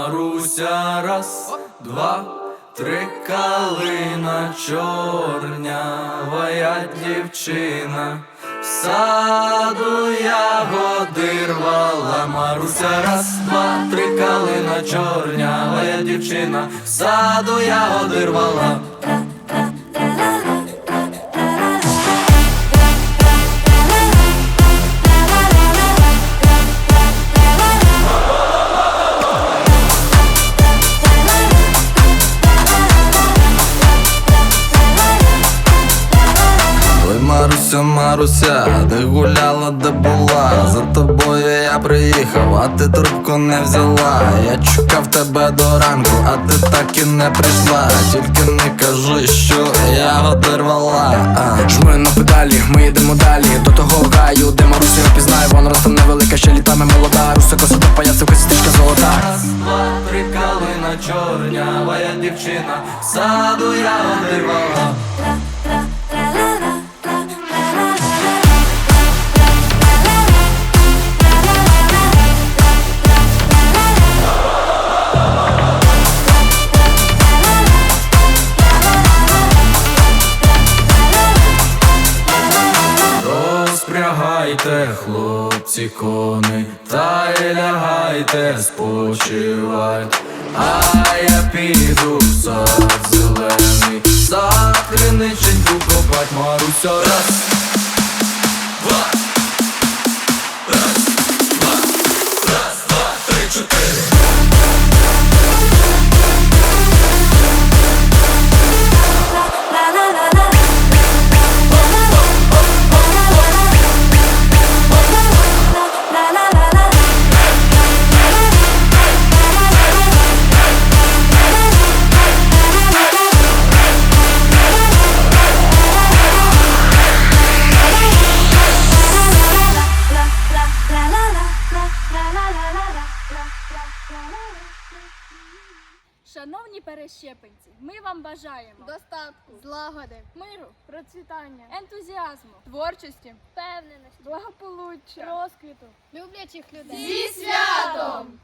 Маруся, раз, два, три калина чорнявая дівчина. В саду ягоди рвала Маруся, раз, два, три калина чорнявая дівчина. В саду ягоди рвала. Маруся, Маруся, де гуляла, де була. За тобою я приїхав, а ти трубку не взяла. Я чекав тебе до ранку, а ти так і не прийшла. Тільки не кажи, що я одервала. Жми на педалі, ми йдемо далі. До того гаю, де Маруся я пізнаю Вона ростом невелика, ще літами молода. Руса коса до паяців, косістичка золота. Раз, два, три калина чорнявая дівчина. В саду я одервала Розпрягайте, хлопці, кони, та й лягайте, спочивайте, а я піду в сад зелений, за криниченьку копать Маруся. Раз, два, раз, два, раз, два, три, чотири. Шановні перещепенці, ми вам бажаємо Достатку, злагоди, миру, процвітання, ентузіазму, творчості, впевненості, благополуччя, розквіту. люблячих людей. Зі святом!